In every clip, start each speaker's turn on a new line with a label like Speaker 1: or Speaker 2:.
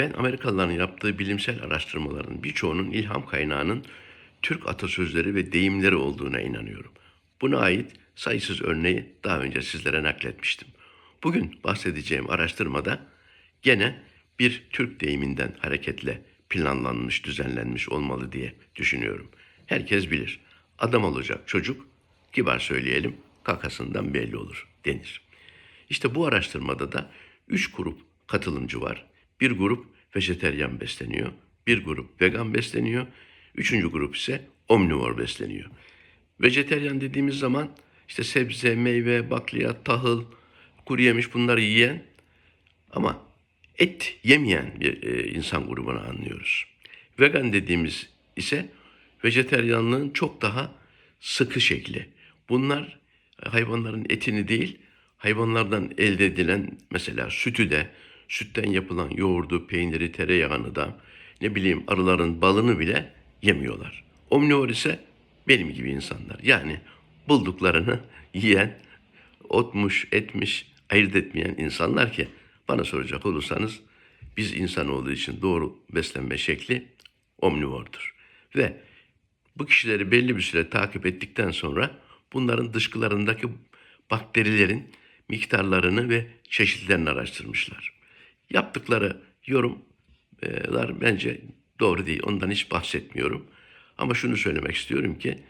Speaker 1: Ben Amerikalıların yaptığı bilimsel araştırmaların birçoğunun ilham kaynağının Türk atasözleri ve deyimleri olduğuna inanıyorum. Buna ait sayısız örneği daha önce sizlere nakletmiştim. Bugün bahsedeceğim araştırmada gene bir Türk deyiminden hareketle planlanmış, düzenlenmiş olmalı diye düşünüyorum. Herkes bilir. Adam olacak çocuk, kibar söyleyelim, kakasından belli olur denir. İşte bu araştırmada da üç grup katılımcı var. Bir grup vejeteryan besleniyor, bir grup vegan besleniyor, üçüncü grup ise omnivor besleniyor. Vejeteryan dediğimiz zaman işte sebze, meyve, bakliyat, tahıl, kuru yemiş bunları yiyen ama et yemeyen bir e, insan grubunu anlıyoruz. Vegan dediğimiz ise vejeteryanlığın çok daha sıkı şekli. Bunlar e, hayvanların etini değil, hayvanlardan elde edilen mesela sütü de, sütten yapılan yoğurdu, peyniri, tereyağını da, ne bileyim arıların balını bile yemiyorlar. Omnivor ise benim gibi insanlar. Yani bulduklarını yiyen, otmuş, etmiş, ayırt etmeyen insanlar ki bana soracak olursanız biz insanoğlu için doğru beslenme şekli omnivordur. Ve bu kişileri belli bir süre takip ettikten sonra bunların dışkılarındaki bakterilerin miktarlarını ve çeşitlerini araştırmışlar. Yaptıkları yorumlar bence doğru değil. Ondan hiç bahsetmiyorum. Ama şunu söylemek istiyorum ki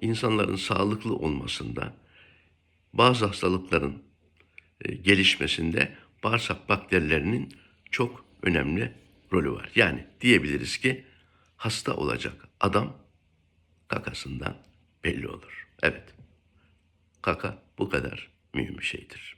Speaker 1: insanların sağlıklı olmasında bazı hastalıkların e, gelişmesinde bağırsak bakterilerinin çok önemli rolü var. Yani diyebiliriz ki hasta olacak adam kakasından belli olur. Evet. Kaka bu kadar mühim bir şeydir.